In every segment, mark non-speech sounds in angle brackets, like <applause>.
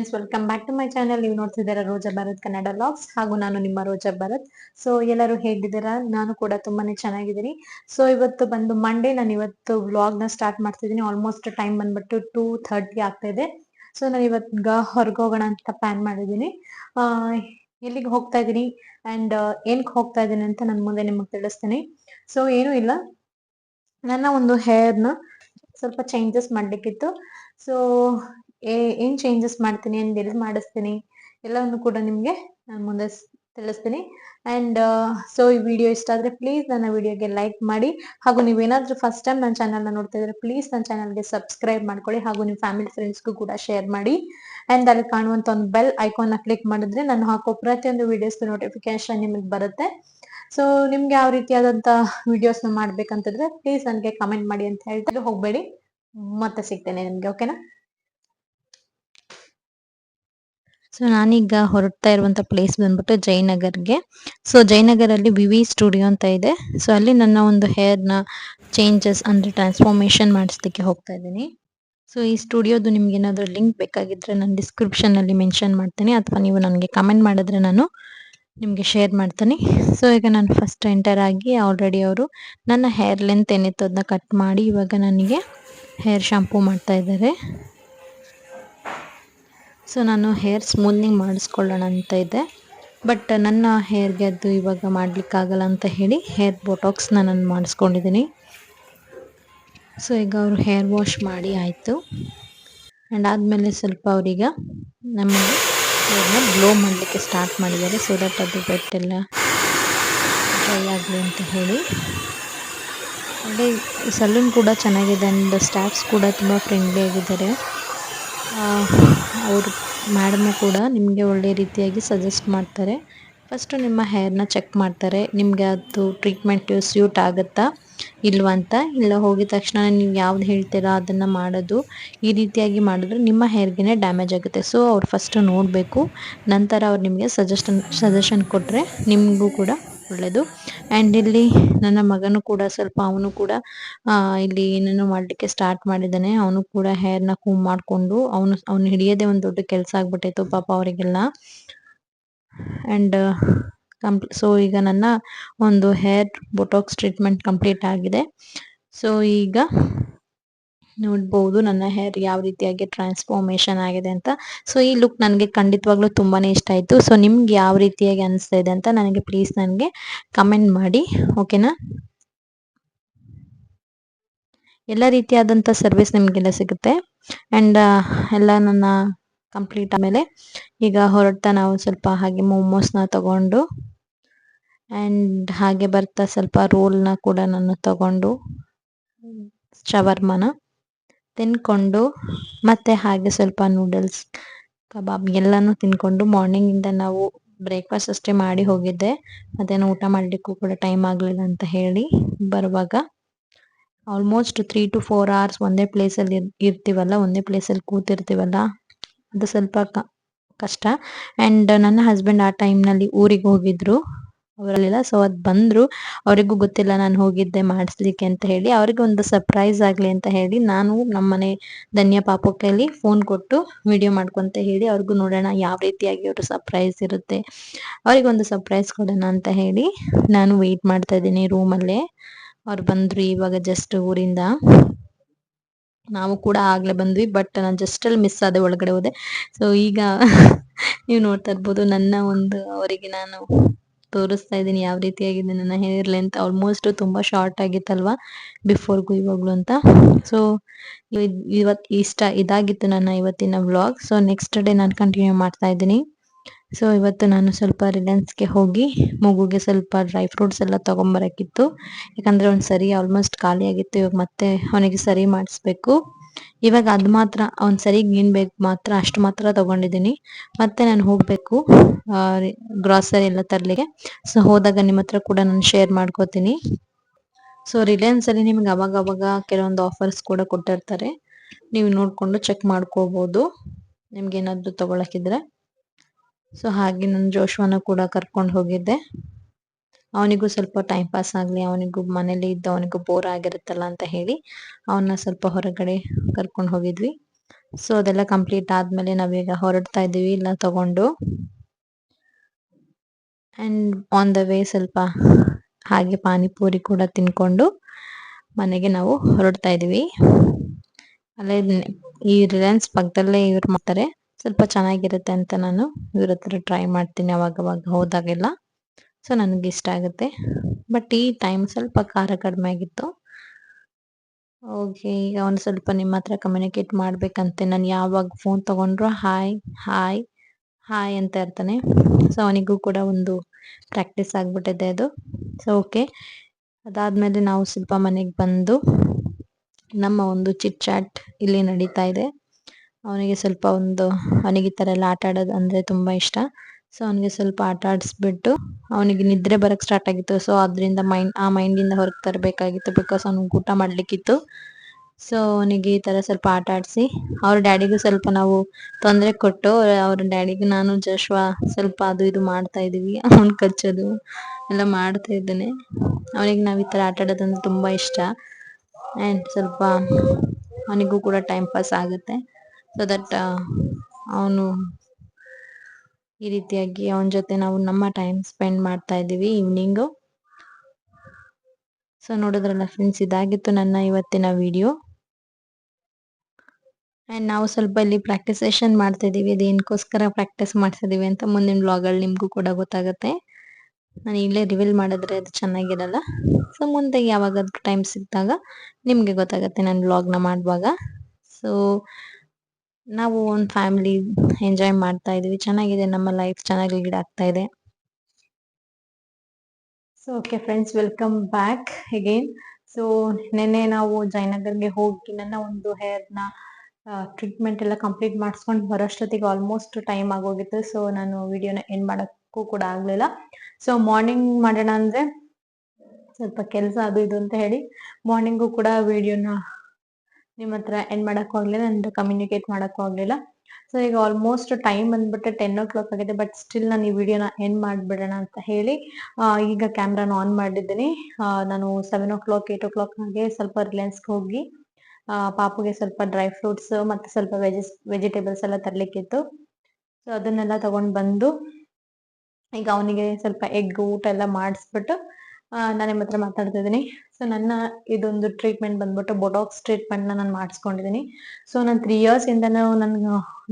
Friends welcome back to my channel ನೀವು ನೋಡ್ತಿದ್ದೀರಾ ರೋಜಾ Bharat Kannada logs ಹಾಗೂ ನಾನು ನಿಮ್ಮ ರೋಜಾ ಭಾರತ್. ಸೊ ಎಲ್ಲರೂ ಹೇಗಿದ್ದೀರಾ? ನಾನು ಕೂಡ ತುಂಬಾನೇ ಚೆನ್ನಾಗಿದ್ದೀನಿ. ಸೊ ಇವತ್ತು ಬಂದು ಮಂಡೇ ನಾನು ಇವತ್ತು ವ್ಲಾಗ್ನ ಸ್ಟಾರ್ಟ್ ಮಾಡ್ತಿದ್ದೀನಿ. ಆಲ್ಮೋಸ್ಟ್ ಟೈಮ್ ಬಂದ್ಬಿಟ್ಟು ಟೂ ಥರ್ಟಿ ಆಗ್ತಾ ಇದೆ. ಸೊ ನಾನು ಇವತ್ತು ಹೊರಗೆ ಹೋಗೋಣ ಅಂತ ಪ್ಲಾನ್ ಮಾಡಿದ್ದೀನಿ. ಎಲ್ಲಿಗೆ ಹೋಗ್ತಾ ಇದ್ದೀನಿ ಅಂಡ್ ಏನಕ್ಕೆ ಹೋಗ್ತಾ ಇದ್ದೀನಿ ಅಂತ ನಾನು ಮುಂದೆ ನಿಮಗೆ ತಿಳಿಸ್ತೀನಿ. ಸೊ ಏನೂ ಇಲ್ಲ. ನನ್ನ ಒಂದು ಹೇರ್ನ ಸ್ವಲ್ಪ ಚೇಂಜಸ್ ಮಾಡ್ಲಿಕ್ಕಿತ್ತು. ಸೊ ಏನ್ ಚೇಂಜಸ್ ಮಾಡ್ತೀನಿ ಅಂಡ್ ಎಲ್ಲಿ ಮಾಡಿಸ್ತೀನಿ, ಎಲ್ಲವನ್ನು ಕೂಡ ನಿಮ್ಗೆ ನಾನು ಮುಂದೆ ತಿಳಿಸ್ತೀನಿ. ಅಂಡ್ ಸೊ ಈ ವಿಡಿಯೋ ಇಷ್ಟ ಆದ್ರೆ ಪ್ಲೀಸ್ ನನ್ನ ವಿಡಿಯೋಗೆ ಲೈಕ್ ಮಾಡಿ. ಹಾಗೂ ನೀವೇನಾದ್ರೂ ಫಸ್ಟ್ ಟೈಮ್ ನನ್ನ ಚಾನಲ್ನ ನೋಡ್ತಾ ಇದ್ರೆ ಪ್ಲೀಸ್ ನನ್ನ ಚಾನಲ್ಗೆ ಸಬ್ಸ್ಕ್ರೈಬ್ ಮಾಡ್ಕೊಳ್ಳಿ ಹಾಗೂ ನಿಮ್ಮ ಫ್ಯಾಮಿಲಿ ಫ್ರೆಂಡ್ಸ್ಗೂ ಕೂಡ ಶೇರ್ ಮಾಡಿ. ಅಂಡ್ ಅಲ್ಲಿ ಕಾಣುವಂತ ಒಂದು ಬೆಲ್ ಐಕಾನ್ನ ಕ್ಲಿಕ್ ಮಾಡಿದ್ರೆ ನಾನು ಹಾಕೋ ಪ್ರತಿಯೊಂದು ವಿಡಿಯೋಸ್ ನೋಟಿಫಿಕೇಶನ್ ನಿಮಗೆ ಬರುತ್ತೆ. ಸೊ ನಿಮ್ಗೆ ಯಾವ ರೀತಿಯಾದಂತ ವಿಡಿಯೋಸ್ನ ಮಾಡ್ಬೇಕಂತಿದ್ರೆ ಪ್ಲೀಸ್ ನನಗೆ ಕಮೆಂಟ್ ಮಾಡಿ ಅಂತ ಹೇಳ್ತಾರೆ ಹೋಗ್ಬೇಡಿ. ಮತ್ತೆ ಸಿಗ್ತೇನೆ ನಿಮ್ಗೆ ಓಕೆನಾ ಸೊ ನಾನೀಗ ಹೊರಡ್ತಾ ಇರುವಂತ ಪ್ಲೇಸ್ ಬಂದ್ಬಿಟ್ಟು ಜಯನಗರ್ಗೆ. ಸೊ ಜಯನಗರಲ್ಲಿ ವಿವಿ ಸ್ಟುಡಿಯೋ ಅಂತ ಇದೆ. ಸೊ ಅಲ್ಲಿ ನನ್ನ ಒಂದು ಹೇರ್ನ ಚೇಂಜಸ್ ಅಂದ್ರೆ ಟ್ರಾನ್ಸ್ಫಾರ್ಮೇಶನ್ ಮಾಡಿಸ್ಲಿಕ್ಕೆ ಹೋಗ್ತಾ ಇದ್ದೀನಿ. ಸೊ ಈ ಸ್ಟುಡಿಯೋದು ನಿಮ್ಗೆ ಏನಾದರೂ ಲಿಂಕ್ ಬೇಕಾಗಿದ್ರೆ ನಾನು ಡಿಸ್ಕ್ರಿಪ್ಷನ್ ಅಲ್ಲಿ ಮೆನ್ಷನ್ ಮಾಡ್ತೀನಿ. ಅಥವಾ ನೀವು ನನಗೆ ಕಮೆಂಟ್ ಮಾಡಿದ್ರೆ ನಾನು ನಿಮಗೆ ಶೇರ್ ಮಾಡ್ತೀನಿ. ಸೊ ಈಗ ನಾನು ಫಸ್ಟ್ ಎಂಟರ್ ಆಗಿ ಆಲ್ರೆಡಿ ಅವರು ನನ್ನ ಹೇರ್ ಲೆಂತ್ ಏನಿತ್ತು ಅದನ್ನ ಕಟ್ ಮಾಡಿ ಇವಾಗ ನನಗೆ ಹೇರ್ ಶಾಂಪೂ ಮಾಡ್ತಾ ಇದ್ದಾರೆ. ಸೊ ನಾನು ಹೇರ್ ಸ್ಮೂತ್ನಿಂಗ್ ಮಾಡಿಸ್ಕೊಳ್ಳೋಣ ಅಂತ ಇದೆ. ಬಟ್ ನನ್ನ ಹೇರ್ಗೆ ಅದು ಇವಾಗ ಮಾಡಲಿಕ್ಕಾಗಲ್ಲ ಅಂತ ಹೇಳಿ ಹೇರ್ ಬೊಟಾಕ್ಸ್ನ ನಾನು ಮಾಡಿಸ್ಕೊಂಡಿದ್ದೀನಿ. ಸೊ ಈಗ ಅವರು ಹೇರ್ ವಾಶ್ ಮಾಡಿ ಆಯಿತು. ಆ್ಯಂಡ್ ಆದಮೇಲೆ ಸ್ವಲ್ಪ ಅವರೀಗ ನಮಗೆ ಹೇರ್ನ ಗ್ಲೋ ಮಾಡಲಿಕ್ಕೆ ಸ್ಟಾರ್ಟ್ ಮಾಡಿದ್ದಾರೆ. ಸೊ ದಟ್ ಅದು ಬೆಟ್ಟೆಲ್ಲ ಡ್ರೈ ಆಗಲಿ ಅಂತ ಹೇಳಿ. ಹಾಗೆ ಸಲೂನ್ ಕೂಡ ಚೆನ್ನಾಗಿದೆ ಆ್ಯಂಡ್ ಸ್ಟಾಫ್ಸ್ ಕೂಡ ತುಂಬ ಫ್ರೆಂಡ್ಲಿ ಆಗಿದ್ದಾರೆ. ಅವರು ಮ್ಯಾಡಮು ಕೂಡ ನಿಮಗೆ ಒಳ್ಳೆ ರೀತಿಯಾಗಿ ಸಜೆಸ್ಟ್ ಮಾಡ್ತಾರೆ. ಫಸ್ಟು ನಿಮ್ಮ ಹೇರ್ನ ಚೆಕ್ ಮಾಡ್ತಾರೆ. ನಿಮಗೆ ಅದು ಟ್ರೀಟ್ಮೆಂಟ್ ಸ್ಯೂಟ್ ಆಗುತ್ತಾ ಇಲ್ವಾ ಅಂತ. ಇಲ್ಲ ಹೋಗಿದ ತಕ್ಷಣ ನೀವು ಯಾವ್ದು ಹೇಳ್ತೀರಾ ಅದನ್ನು ಮಾಡೋದು. ಈ ರೀತಿಯಾಗಿ ಮಾಡಿದ್ರೆ ನಿಮ್ಮ ಹೇರ್ಗೆ ಡ್ಯಾಮೇಜ್ ಆಗುತ್ತೆ. ಸೊ ಅವ್ರು ಫಸ್ಟ್ ನೋಡಬೇಕು. ನಂತರ ಅವ್ರು ನಿಮಗೆ ಸಜೆಷನ್ ಸಜೆಷನ್ ಕೊಟ್ಟರೆ ನಿಮಗೂ ಕೂಡ ಒಳ್ಳೆಯದು ಆ್ಯಂಡ್ ಇಲ್ಲಿ ನನ್ನ ಮಗನೂ ಕೂಡ ಸ್ವಲ್ಪ ಅವನು ಕೂಡ ಇಲ್ಲಿ ಏನೇನೋ ಮಾಡಲಿಕ್ಕೆ ಸ್ಟಾರ್ಟ್ ಮಾಡಿದ್ದಾನೆ. ಅವನು ಕೂಡ ಹೇರ್ನ ಕೂಮ್ ಮಾಡಿಕೊಂಡು, ಅವನು ಅವನು ಹಿಡಿಯೋದೇ ಒಂದು ದೊಡ್ಡ ಕೆಲಸ ಆಗ್ಬಿಟ್ಟಿತ್ತು ಪಾಪ ಅವರಿಗೆಲ್ಲ. ಆ್ಯಂಡ್ ಕಂಪ್ ಸೊ ಈಗ ನನ್ನ ಒಂದು ಹೇರ್ ಬೊಟಾಕ್ಸ್ ಟ್ರೀಟ್ಮೆಂಟ್ ಕಂಪ್ಲೀಟ್ ಆಗಿದೆ. ಸೊ ಈಗ ನೋಡ್ಬೋದು ನನ್ನ ಹೇರ್ ಯಾವ ರೀತಿಯಾಗಿ ಟ್ರಾನ್ಸ್ಫಾರ್ಮೇಶನ್ ಆಗಿದೆ ಅಂತ. ಸೊ ಈ ಲುಕ್ ನನಗೆ ಖಂಡಿತವಾಗ್ಲೂ ತುಂಬಾನೇ ಇಷ್ಟ ಆಯಿತು. ಸೊ ನಿಮ್ಗೆ ಯಾವ ರೀತಿಯಾಗಿ ಅನಿಸ್ತಾ ಇದೆ ಅಂತ ನನಗೆ ಪ್ಲೀಸ್ ನನಗೆ ಕಮೆಂಟ್ ಮಾಡಿ ಓಕೆನಾ ಎಲ್ಲ ರೀತಿಯಾದಂಥ ಸರ್ವಿಸ್ ನಿಮಗೆಲ್ಲ ಸಿಗುತ್ತೆ. ಆ್ಯಂಡ್ ಎಲ್ಲ ನನ್ನ ಕಂಪ್ಲೀಟ್ ಆದಮೇಲೆ ಈಗ ಹೊರಡ್ತಾ ನಾವು ಸ್ವಲ್ಪ ಹಾಗೆ ಮೋಮೋಸ್ನ ತಗೊಂಡು ಆ್ಯಂಡ್ ಹಾಗೆ ಬರ್ತಾ ಸ್ವಲ್ಪ ರೋಲ್ನ ಕೂಡ ನಾನು ತಗೊಂಡು ಶವರ್ಮನ ತಿನ್ಕೊಂಡು ಮತ್ತೆ ಹಾಗೆ ಸ್ವಲ್ಪ ನೂಡಲ್ಸ್ ಕಬಾಬ್ ಎಲ್ಲಾನು ತಿನ್ಕೊಂಡು ಮಾರ್ನಿಂಗ್ ಇಂದ ನಾವು ಬ್ರೇಕ್ಫಾಸ್ಟ್ ಅಷ್ಟೇ ಮಾಡಿ ಹೋಗಿದ್ದೆ. ಮತ್ತೇನು ಊಟ ಮಾಡಲಿಕ್ಕೂ ಕೂಡ ಟೈಮ್ ಆಗಲಿಲ್ಲ ಅಂತ ಹೇಳಿ ಬರುವಾಗ almost three to four hours ಒಂದೇ ಪ್ಲೇಸಲ್ಲಿ ಇರ್ತೀವಲ್ಲ, ಒಂದೇ ಪ್ಲೇಸಲ್ಲಿ ಕೂತಿರ್ತೀವಲ್ಲ, ಅದು ಸ್ವಲ್ಪ ಕಷ್ಟ. ಆ್ಯಂಡ್ ನನ್ನ ಹಸ್ಬೆಂಡ್ ಆ ಟೈಮ್ನಲ್ಲಿ ಊರಿಗೆ ಹೋಗಿದ್ರು. ಅವರಲ್ಲಿಲ್ಲ. ಸೊ ಅದು ಬಂದರು. ಅವರಿಗೂ ಗೊತ್ತಿಲ್ಲ ನಾನು ಹೋಗಿದ್ದೆ ಮಾಡಿಸ್ಲಿಕ್ಕೆ ಅಂತ ಹೇಳಿ. ಅವರಿಗೆ ಒಂದು ಸರ್ಪ್ರೈಸ್ ಆಗಲಿ ಅಂತ ಹೇಳಿ ನಾನು ನಮ್ಮನೆ ಧನ್ಯ ಪಾಪ ಕೈಲಿ ಫೋನ್ ಕೊಟ್ಟು ವಿಡಿಯೋ ಮಾಡ್ಕೊಂತ ಹೇಳಿ ಅವ್ರಿಗೂ ನೋಡೋಣ ಯಾವ ರೀತಿಯಾಗಿ ಅವರು ಸರ್ಪ್ರೈಸ್ ಇರುತ್ತೆ. ಅವರಿಗೊಂದು ಸರ್ಪ್ರೈಸ್ ಕೊಡೋಣ ಅಂತ ಹೇಳಿ ನಾನು ವೆಯ್ಟ್ ಮಾಡ್ತಾ ಇದ್ದೀನಿ ರೂಮಲ್ಲೇ ಅವ್ರು ಬಂದರು ಇವಾಗ ಜಸ್ಟ್ ಊರಿಂದ. ನಾವು ಕೂಡ ಆಗ್ಲೇ ಬಂದ್ವಿ ಬಟ್ ನಾನು ಜಸ್ಟ್ ಅಲ್ಲಿ ಮಿಸ್ ಆದೆ ಒಳಗಡೆ ಹೋದೆ. ಸೊ ಈಗ <laughs> ನೀವು ನೋಡ್ತಾ ಇರ್ಬೋದು ನನ್ನ ಒಂದು ಅವರಿಗೆ ನಾನು ತೋರಿಸ್ತಾ ಇದ್ದೀನಿ, ಯಾವ ರೀತಿಯಾಗಿದೆ ನನ್ನ ಹೇರ್ ಲೆಂತ್ ಆಲ್ಮೋಸ್ಟ್ ತುಂಬ ಶಾರ್ಟ್ ಆಗಿತ್ತಲ್ವಾ ಬಿಫೋರ್ಗೂ ಇವಾಗಲೂ ಅಂತ. ಸೊ ಇವತ್ತು ಇಷ್ಟ, ಇದಾಗಿತ್ತು ನನ್ನ ಇವತ್ತಿನ ವ್ಲಾಗ್ ಸೊ ನೆಕ್ಸ್ಟ್ ಡೇ ನಾನು ಕಂಟಿನ್ಯೂ ಮಾಡ್ತಾ ಇದ್ದೀನಿ. ಸೊ ಇವತ್ತು ನಾನು ಸ್ವಲ್ಪ ರಿಲಯನ್ಸ್ಗೆ ಹೋಗಿ, ಮಗುಗೆ ಸ್ವಲ್ಪ ಡ್ರೈ ಫ್ರೂಟ್ಸ್ ಎಲ್ಲ ತೊಗೊಂಬರಕ್ಕಿತ್ತು ಯಾಕಂದ್ರೆ ಒಂದು ಸರಿ ಆಲ್ಮೋಸ್ಟ್ ಖಾಲಿಯಾಗಿತ್ತು, ಇವಾಗ ಮತ್ತೆ ಅವನಿಗೆ ಸರಿ ಮಾಡಿಸ್ಬೇಕು. ಇವಾಗ ಅದು ಮಾತ್ರ ಅವ್ನ್ ಸರಿ ಏನ್ ಬೇಕು ಮಾತ್ರ, ಅಷ್ಟು ಮಾತ್ರ ತಗೊಂಡಿದ್ದೀನಿ ಮತ್ತೆ ನಾನು ಹೋಗ್ಬೇಕು ಗ್ರಾಸರಿ ಎಲ್ಲ ತರ್ಲಿಕ್ಕೆ. ಸೊ ಹೋದಾಗ ನಿಮ್ಮ ಹತ್ರ ಕೂಡ ನಾನು ಶೇರ್ ಮಾಡ್ಕೋತೀನಿ. ಸೊ ರಿಲಯನ್ಸ್ ಅಲ್ಲಿ ನಿಮ್ಗೆ ಅವಾಗ ಅವಾಗ ಕೆಲವೊಂದು ಆಫರ್ಸ್ ಕೂಡ ಕೊಟ್ಟಿರ್ತಾರೆ. ನೀವು ನೋಡ್ಕೊಂಡು ಚೆಕ್ ಮಾಡ್ಕೋಬಹುದು ನಿಮ್ಗೆ ಏನಾದ್ರು ತಗೊಳಕಿದ್ರೆ ಸೊ ಹಾಗೆ ನಾನು ಜೋಶ್ವನ ಕೂಡ ಕರ್ಕೊಂಡು ಹೋಗಿದ್ದೆ. ಅವನಿಗೂ ಸ್ವಲ್ಪ ಟೈಮ್ ಪಾಸ್ ಆಗಲಿ, ಅವನಿಗೂ ಮನೇಲಿ ಇದ್ದ ಅವನಿಗೂ ಬೋರ್ ಆಗಿರುತ್ತಲ್ಲ ಅಂತ ಹೇಳಿ ಅವನ್ನ ಸ್ವಲ್ಪ ಹೊರಗಡೆ ಕರ್ಕೊಂಡು ಹೋಗಿದ್ವಿ. ಸೊ ಅದೆಲ್ಲ ಕಂಪ್ಲೀಟ್ ಆದ್ಮೇಲೆ ನಾವೀಗ ಹೊರಡ್ತಾ ಇದ್ದೀವಿ ಇಲ್ಲ ತಗೊಂಡು. ಅಂಡ್ ಆನ್ ದ ವೇ ಸ್ವಲ್ಪ ಹಾಗೆ ಪಾನಿಪುರಿ ಕೂಡ ತಿನ್ಕೊಂಡು ಮನೆಗೆ ನಾವು ಹೊರಡ್ತಾ ಇದೀವಿ ಅಲ್ಲೇ ಈ ರಿಲಯನ್ಸ್ ಪಕ್ಕದಲ್ಲೇ ಇವ್ರು ಮಾಡ್ತಾರೆ. ಸ್ವಲ್ಪ ಚೆನ್ನಾಗಿರುತ್ತೆ ಅಂತ ನಾನು ಇವ್ರ ಹತ್ರ ಟ್ರೈ ಮಾಡ್ತೀನಿ ಅವಾಗ ಅವಾಗ ಹೋದಾಗೆಲ್ಲ. ಸೊ, ನನಗೆ ಇಷ್ಟ ಆಗುತ್ತೆ. ಬಟ್ ಈ ಟೈಮ್ ಸ್ವಲ್ಪ ಖಾರ ಕಡಿಮೆ ಆಗಿತ್ತು. ಓಕೆ ಈಗ ಒಂದು ಸ್ವಲ್ಪ ನಿಮ್ಮ ಹತ್ರ ಕಮ್ಯುನಿಕೇಟ್ ಮಾಡಬೇಕಂತೆ. ನಾನು ಯಾವಾಗ ಫೋನ್ ತಗೊಂಡ್ರು ಹಾಯ್ ಹಾಯ್ ಹಾಯ್ ಅಂತ ಇರ್ತಾನೆ. ಸೊ ಅವನಿಗೂ ಕೂಡ ಒಂದು ಪ್ರಾಕ್ಟೀಸ್ ಆಗಿಬಿಟ್ಟಿದೆ ಅದು. ಸೊ ಓಕೆ ಅದಾದ್ಮೇಲೆ ನಾವು ಸ್ವಲ್ಪ ಮನೆಗೆ ಬಂದು ನಮ್ಮ ಒಂದು ಚಿಟ್ ಚಾಟ್ ಇಲ್ಲಿ ನಡೀತಾ ಇದೆ. ಅವನಿಗೆ ಸ್ವಲ್ಪ ಒಂದು, ಅವನಿಗೆ ಈ ಥರ ಎಲ್ಲ ಆಟ ಆಡೋದು ಅಂದರೆ ತುಂಬ ಇಷ್ಟ. ಸೊ ಅವನಿಗೆ ಸ್ವಲ್ಪ ಆಟ ಆಡಿಸ್ಬಿಟ್ಟು ಅವನಿಗೆ ನಿದ್ರೆ ಬರಕ್ಕೆ ಸ್ಟಾರ್ಟ್ ಆಗಿತ್ತು. ಸೊ ಅದರಿಂದ ಮೈಂಡ್ ಆ ಮೈಂಡಿಂದ ಹೊರಗೆ ತರಬೇಕಾಗಿತ್ತು ಬಿಕಾಸ್ ಅವ್ನಿಗೆ ಊಟ ಮಾಡಲಿಕ್ಕಿತ್ತು. ಸೊ ಅವನಿಗೆ ಈ ಥರ ಸ್ವಲ್ಪ ಆಟ ಆಡಿಸಿ, ಅವ್ರ ಡ್ಯಾಡಿಗೂ ಸ್ವಲ್ಪ ನಾವು ತೊಂದರೆ ಕೊಟ್ಟು, ಅವ್ರ ಡ್ಯಾಡಿಗೆ ನಾನು, ಜಶ್ವಾ ಸ್ವಲ್ಪ ಅದು ಇದು ಮಾಡ್ತಾ ಇದ್ದೀವಿ ಅವ್ನು ಕಚ್ಚೋದು ಎಲ್ಲ ಮಾಡ್ತಾ ಇದ್ದೇನೆ. ಅವನಿಗೆ ನಾವು ಈ ಥರ ಆಟ ಆಡೋದಂದ್ರೆ ತುಂಬ ಇಷ್ಟ. ಆ್ಯಂಡ್ ಸ್ವಲ್ಪ ಅವನಿಗೂ ಕೂಡ ಟೈಮ್ ಪಾಸ್ ಆಗುತ್ತೆ. ಸೊ ದಟ್ ಅವನು ಈ ರೀತಿಯಾಗಿ ಅವನ ಜೊತೆ ನಾವು ನಮ್ಮ ಟೈಮ್ ಸ್ಪೆಂಡ್ ಮಾಡ್ತಾ ಇದ್ದೀವಿ ಈವ್ನಿಂಗು ಸೊ ನೋಡಿದ್ರಲ್ಲ ಫ್ರೆಂಡ್ಸ್ ಇದಾಗಿತ್ತು ನನ್ನ ಇವತ್ತಿನ ವಿಡಿಯೋ ಆ್ಯಂಡ್ ನಾವು ಸ್ವಲ್ಪ ಇಲ್ಲಿ ಪ್ರಾಕ್ಟೀಸ್ ಸೆಷನ್ ಮಾಡ್ತಾ ಇದ್ದೀವಿ. ಅದೇನಕ್ಕೋಸ್ಕರ ಪ್ರಾಕ್ಟೀಸ್ ಮಾಡ್ತಿದ್ದೀವಿ ಅಂತ ಮುಂದಿನ ಬ್ಲಾಗಲ್ಲಿ ನಿಮಗೂ ಕೂಡ ಗೊತ್ತಾಗುತ್ತೆ. ನಾನು ಇಲ್ಲೇ ರಿವೀಲ್ ಮಾಡಿದ್ರೆ ಅದು ಚೆನ್ನಾಗಿರಲ್ಲ. ಸೊ ಮುಂದೆ ಯಾವಾಗ ಟೈಮ್ ಸಿಕ್ಕಿದಾಗ ನಿಮಗೆ ಗೊತ್ತಾಗುತ್ತೆ ನಾನು ಬ್ಲಾಗ್ನ ಮಾಡುವಾಗ. ಸೊ ನಾವು ಒಂದು ಫ್ಯಾಮಿಲಿ ಎಂಜಾಯ್ ಮಾಡ್ತಾ ಇದೀವಿ. ಚೆನ್ನಾಗಿದೆ ನಮ್ಮ ಲೈಫ್ ಚೆನ್ನಾಗಿ ಲೀಡ್ ಆಗ್ತಾ ಇದೆ. So okay friends welcome back again so ನಿನ್ನೆ ನಾವು ಜಯನಗರ್ಗೆ ಹೋಗಿ ನನ್ನ ಒಂದು ಹೇರ್ನ ಟ್ರೀಟ್ಮೆಂಟ್ ಎಲ್ಲ ಕಂಪ್ಲೀಟ್ ಮಾಡಿಸ್ಕೊಂಡು ಬರೋಷ್ಟೊತ್ತಿಗೆ ಆಲ್ಮೋಸ್ಟ್ ಟೈಮ್ ಆಗೋಗಿತ್ತು. ಸೊ ನಾನು ವಿಡಿಯೋನ ಎಂಡ್ ಮಾಡೋಕ್ಕೂ ಕೂಡ ಆಗಲಿಲ್ಲ. ಸೊ ಮಾರ್ನಿಂಗ್ ಮಾಡೋಣ ಅಂದರೆ ಸ್ವಲ್ಪ ಕೆಲಸ ಅದು ಇದು ಅಂತ ಹೇಳಿ ಮಾರ್ನಿಂಗು ಕೂಡ ವಿಡಿಯೋನ ನಿಮ್ಮ ಹತ್ರ ಎಂಡ್ ಮಾಡಕ್ ಹೋಗ್ಲಿಲ್ಲ ನಂದು ಕಮ್ಯುನಿಕೇಟ್ ಮಾಡಕ್ ಹೋಗ್ಲಿಲ್ಲ ಸೊ ಈಗ ಆಲ್ಮೋಸ್ಟ್ ಟೈಮ್ ಬಂದ್ಬಿಟ್ಟು ಟೆನ್ ಓ ಕ್ಲಾಕ್ ಆಗಿದೆ ಬಟ್ ಸ್ಟಿಲ್ ನಾನು ಈ ವಿಡಿಯೋನ ಎಂಡ್ ಮಾಡ್ಬಿಡೋಣ ಅಂತ ಹೇಳಿ ಈಗ ಕ್ಯಾಮ್ರಾನ ಆನ್ ಮಾಡಿದ್ದೀನಿ. ನಾನು seven o'clock eight o'clock ಹಾಗೆ ಸ್ವಲ್ಪ ರಿಲಯನ್ಸ್ಗೆ ಹೋಗಿ ಪಾಪುಗೆ ಸ್ವಲ್ಪ ಡ್ರೈ ಫ್ರೂಟ್ಸ್ ಮತ್ತೆ ಸ್ವಲ್ಪ ವೆಜಿಸ್ ವೆಜಿಟೇಬಲ್ಸ್ ಎಲ್ಲ ತರಲಿಕ್ಕಿತ್ತು. ಸೊ ಅದನ್ನೆಲ್ಲ ತಗೊಂಡು ಬಂದು, ಈಗ ಅವನಿಗೆ ಸ್ವಲ್ಪ ಎಗ್ ಊಟ ಎಲ್ಲ ಮಾಡಿಸ್ಬಿಟ್ಟು ನಾನು ನಿಮ್ಮ ಹತ್ರ ಮಾತಾಡ್ತಾ ಇದ್ದೀನಿ ಸೊ ನನ್ನ ಇದೊಂದು ಟ್ರೀಟ್ಮೆಂಟ್ ಬಂದ್ಬಿಟ್ಟು ಬೊಟಾಕ್ಸ್ ಟ್ರೀಟ್ಮೆಂಟ್ ನಾನು ಮಾಡಿಸ್ಕೊಂಡಿದ್ದೀನಿ. ಸೊ ನಾನು ತ್ರೀ ಇಯರ್ಸ್ ಇಂದನೂ ನಾನು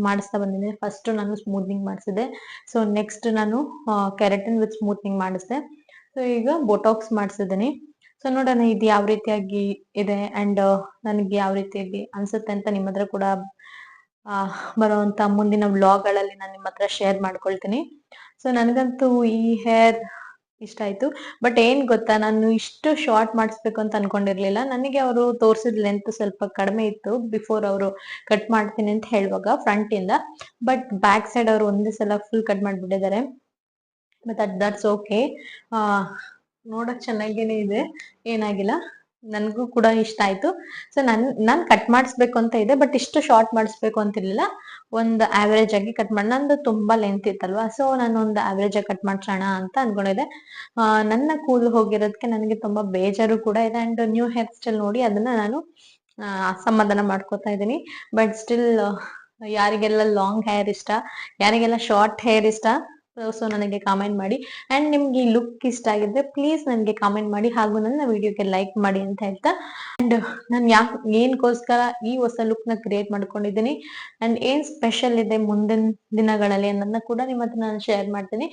ಮಾಡಿಸ್ತಾ ಬಂದಿದ್ದೀನಿ. ಫಸ್ಟ್ ನಾನು ಸ್ಮೂತ್ನಿಂಗ್ ಮಾಡಿಸಿದೆ ಸೊ ನೆಕ್ಸ್ಟ್ ನಾನು ಕೆರೆಟಿನ್ ವಿತ್ ಸ್ಮೂತ್ನಿಂಗ್ ಮಾಡಿಸಿದೆ. ಸೊ ಈಗ ಬೊಟಾಕ್ಸ್ ಮಾಡಿಸಿದ್ದೀನಿ. ಸೊ ನೋಡೋಣ ಇದು ಯಾವ ರೀತಿಯಾಗಿ ಇದೆ ಅಂಡ್ ನನಗೆ ಯಾವ ರೀತಿಯಾಗಿ ಅನ್ಸುತ್ತೆ ಅಂತ ನಿಮ್ಮ ಹತ್ರ ಕೂಡ ಬರುವಂತ ಮುಂದಿನ ವ್ಲಾಗ್ಗಳಲ್ಲಿ ನಾನು ನಿಮ್ಮ ಹತ್ರ ಶೇರ್ ಮಾಡ್ಕೊಳ್ತೀನಿ. ಸೊ ನನಗಂತೂ ಈ ಹೇರ್ ಇಷ್ಟ ಆಯ್ತು. ಬಟ್ ಏನ್ ಗೊತ್ತಾ, ನಾನು ಇಷ್ಟು ಶಾರ್ಟ್ ಮಾಡಿಸ್ಬೇಕು ಅಂತ ಅನ್ಕೊಂಡಿರ್ಲಿಲ್ಲ. ನನಗೆ ಅವರು ತೋರಿಸಿದ ಲೆಂತ್ ಸ್ವಲ್ಪ ಕಡಿಮೆ ಇತ್ತು ಬಿಫೋರ್ ಅವರು ಕಟ್ ಮಾಡ್ತೀನಿ ಅಂತ ಹೇಳುವಾಗ ಫ್ರಂಟ್ ಇಂದ. ಬಟ್ ಬ್ಯಾಕ್ ಸೈಡ್ ಅವರು ಒಂದೇ ಸಲ ಫುಲ್ ಕಟ್ ಮಾಡ್ಬಿಟ್ಟಿದ್ದಾರೆ. ಬಟ್ ಅಟ್ ದಟ್ಸ್ ಓಕೆ ನೋಡಕ್ ಚೆನ್ನಾಗೇನೆ ಇದೆ. ಏನಾಗಿಲ್ಲ. ನನಗೂ ಕೂಡ ಇಷ್ಟ ಆಯ್ತು. ಸೊ ನನ್, ನಾನ್ ಕಟ್ ಮಾಡಿಸ್ಬೇಕು ಅಂತ ಇದೆ ಬಟ್ ಇಷ್ಟು ಶಾರ್ಟ್ ಮಾಡಿಸ್ಬೇಕು ಅಂತಿರ್ಲಿಲ್ಲ ಒಂದು ಆವರೇಜ್ ಆಗಿ ಕಟ್ ಮಾಡಿ, ನಂದು ತುಂಬಾ ಲೆಂತ್ ಇತ್ತಲ್ವಾ? ಸೊ ನಾನು ಒಂದು ಆವ್ರೇಜ್ ಆಗಿ ಕಟ್ ಮಾಡ್ಸೋಣ ಅಂತ ಅನ್ಕೊಂಡಿದ್ದೆ. ನನ್ನ ಕೂದಲು ಹೋಗಿರೋದಕ್ಕೆ ನನಗೆ ತುಂಬಾ ಬೇಜಾರು ಕೂಡ ಇದೆ ಅಂಡ್ ನ್ಯೂ ಹೇರ್ ಸ್ಟೈಲ್ ನೋಡಿ ಅದನ್ನ ನಾನು ಅಸಮಾಧಾನ ಮಾಡ್ಕೋತಾ ಇದ್ದೀನಿ. ಬಟ್ ಸ್ಟಿಲ್ ಯಾರಿಗೆಲ್ಲ ಲಾಂಗ್ ಹೇರ್ ಇಷ್ಟ, ಯಾರಿಗೆಲ್ಲ ಶಾರ್ಟ್ ಹೇರ್ ಇಷ್ಟ ಸೊ ನನಗೆ ಕಾಮೆಂಟ್ ಮಾಡಿ. ಅಂಡ್ ನಿಮ್ಗೆ ಈ ಲುಕ್ ಇಷ್ಟ ಆಗಿದ್ರೆ ಪ್ಲೀಸ್ ನನಗೆ ಕಾಮೆಂಟ್ ಮಾಡಿ ಹಾಗೂ ನನ್ನ ವಿಡಿಯೋಗೆ ಲೈಕ್ ಮಾಡಿ ಅಂತ ಹೇಳ್ತಾ. ಅಂಡ್ ನಾನು ಯಾಕೆ ಏನಕ್ಕೋಸ್ಕರ ಈ ಹೊಸ ಲುಕ್ನ ಕ್ರಿಯೇಟ್ ಮಾಡ್ಕೊಂಡಿದ್ದೀನಿ. ಅಂಡ್ ಏನ್ ಸ್ಪೆಷಲ್ ಇದೆ ಮುಂದಿನ ದಿನಗಳಲ್ಲಿ ಅನ್ನೋದನ್ನ ಕೂಡ ನಿಮ್ಮ ಹತ್ರ ನಾನು ಶೇರ್ ಮಾಡ್ತೀನಿ.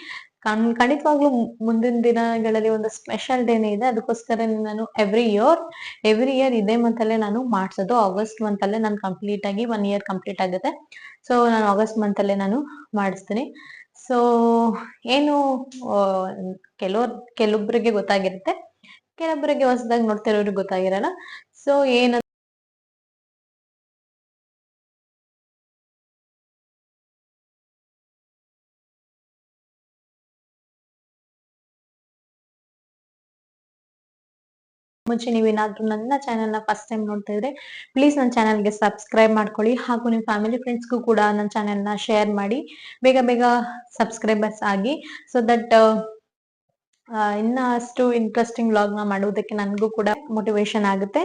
ಖಂಡಿತವಾಗ್ಲೂ ಮುಂದಿನ ದಿನಗಳಲ್ಲಿ ಒಂದು ಸ್ಪೆಷಲ್ ಡೇನೇ ಇದೆ. ಅದಕ್ಕೋಸ್ಕರ ನಾನು ಎವ್ರಿ ಇಯರ್ ಎವ್ರಿ ಇಯರ್ ಇದೇ ಮಂತಲ್ಲೇ ನಾನು ಮಾಡಿಸೋದು. ಆಗಸ್ಟ್ ಮಂತಲ್ಲೇ ನಾನು ಕಂಪ್ಲೀಟ್ ಆಗಿ ಒನ್ ಇಯರ್ ಕಂಪ್ಲೀಟ್ ಆಗುತ್ತೆ. ಸೊ ನಾನು ಆಗಸ್ಟ್ ಮಂತಲ್ಲೇ ನಾನು ಮಾಡಿಸ್ತೀನಿ. ಸೊ ಏನು ಕೆಲವ್ರ ಕೆಲವೊಬ್ಬರಿಗೆ ಗೊತ್ತಾಗಿರುತ್ತೆ. ಕೆಲವೊಬ್ಬರಿಗೆ ಹೊಸದಾಗಿ ನೋಡ್ತಿರೋರಿಗೆ ಗೊತ್ತಾಗಿರಲ್ಲ. ಸೊ ಏನ ಮುಂಚೆ ನೀವೇನಾದ್ರೂ ನನ್ನ ಚಾನೆಲ್ನ ಫಸ್ಟ್ ಟೈಮ್ ನೋಡ್ತಾ ಇದ್ರೆ ಪ್ಲೀಸ್ ನನ್ನ ಚಾನೆಲ್ಗೆ ಸಬ್ಸ್ಕ್ರೈಬ್ ಮಾಡ್ಕೊಳ್ಳಿ. ಹಾಗೂ ನಿಮ್ಮ ಫ್ಯಾಮಿಲಿ ಫ್ರೆಂಡ್ಸ್ಗೂ ಕೂಡ ನನ್ನ ಚಾನೆಲ್ನ ಶೇರ್ ಮಾಡಿ. ಬೇಗ ಬೇಗ ಸಬ್ಸ್ಕ್ರೈಬರ್ಸ್ ಆಗಿ. ಸೊ ದಟ್ ಇನ್ನಷ್ಟು ಇಂಟ್ರೆಸ್ಟಿಂಗ್ ವ್ಲಾಗ್ನ ಮಾಡುವುದಕ್ಕೆ ನನಗೂ ಕೂಡ ಮೋಟಿವೇಶನ್ ಆಗುತ್ತೆ.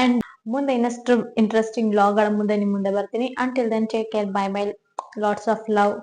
ಅಂಡ್ ಮುಂದೆ ಇನ್ನಷ್ಟು ಇಂಟ್ರೆಸ್ಟಿಂಗ್ಗಳ ಮುಂದೆ ನಿಮ್ಮ ಮುಂದೆ ಬರ್ತೀನಿ. Until then take care bye bye lots of love